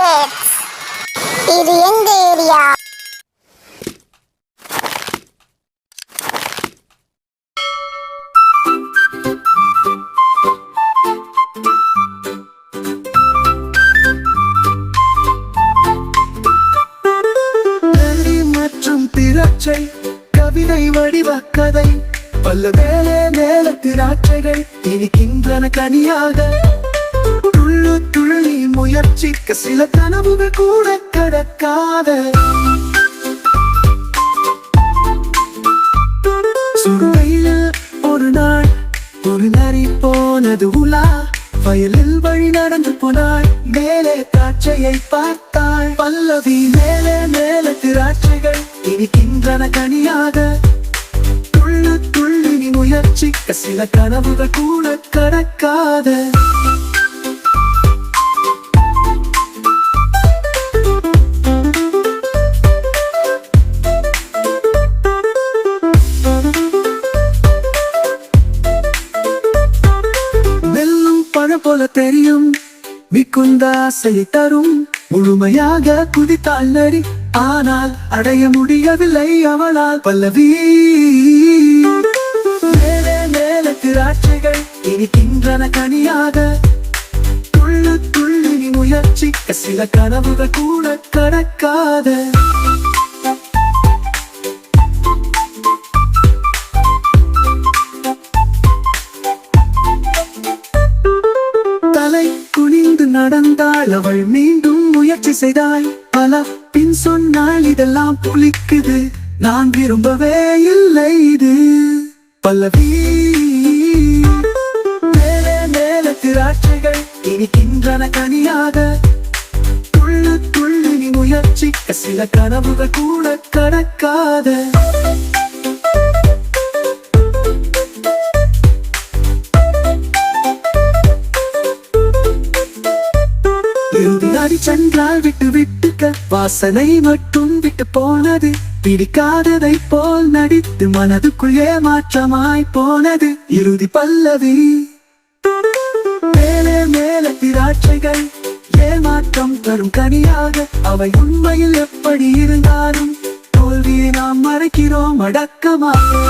Kids இது எங்க area? திராட்சை கவிதை வடிவ கதை பல்ல மேலே மேல திராட்சைகள் இனிக்கின்றன கனியாக. முயற்சிக்க சில கனவுகள் கூட கடக்காத. சுருகையில் ஒரு நாள் ஒரு நரி போனது உலா. வயலில் வழி நடந்து போனாள் மேலே காட்சியை பார்த்தாள். பல்லவி மேலே மேலே திராட்சைகள் இனிக்கின்றன கனியாக. துள்ளு துள்ளி முயற்சிக்க சில கனவுகள் கூட கடக்காத. தெரியும். மிகுந்த ஆசை தரும். முழுமையாக குதித்தாள் நரி. ஆனால் அடைய முடியவில்லை அவளால். பல்லவி. மேலே மேல திராட்சைகள் இனிக்கின்றன கனியாக. துள்ளு துள்ளி நீ முயற்சிக்க சில கனவுகள் கூட கடக்காத. அவள் மீண்டும் முயற்சி செய்தாள். பல பின் சொன்னாள் இதெல்லாம் புளிக்குது. நான் விரும்பவே இல்லை இது. பல்லவி மேலே மேல திராட்சைகள் இனிக்கின்றன கனியாக. துள்ளு துள்ளு நீ முயற்சிக்க சில கனவுகள் கூட கடக்காத. வாசனை மட்டும் விட்டு போனது. பிடிக்காததை போல் நடித்து மனதுக்குள் ஏமாற்றமாய் போனது. இறுதி பல்லவி. மேலே மேலே திராட்சைகள் ஏமாற்றம் தரும் கனியாக அவை உண்மையில் எப்படி இருந்தாலும். தோல்வியை நாம் மறைக்கிறோம் அடக்கமாக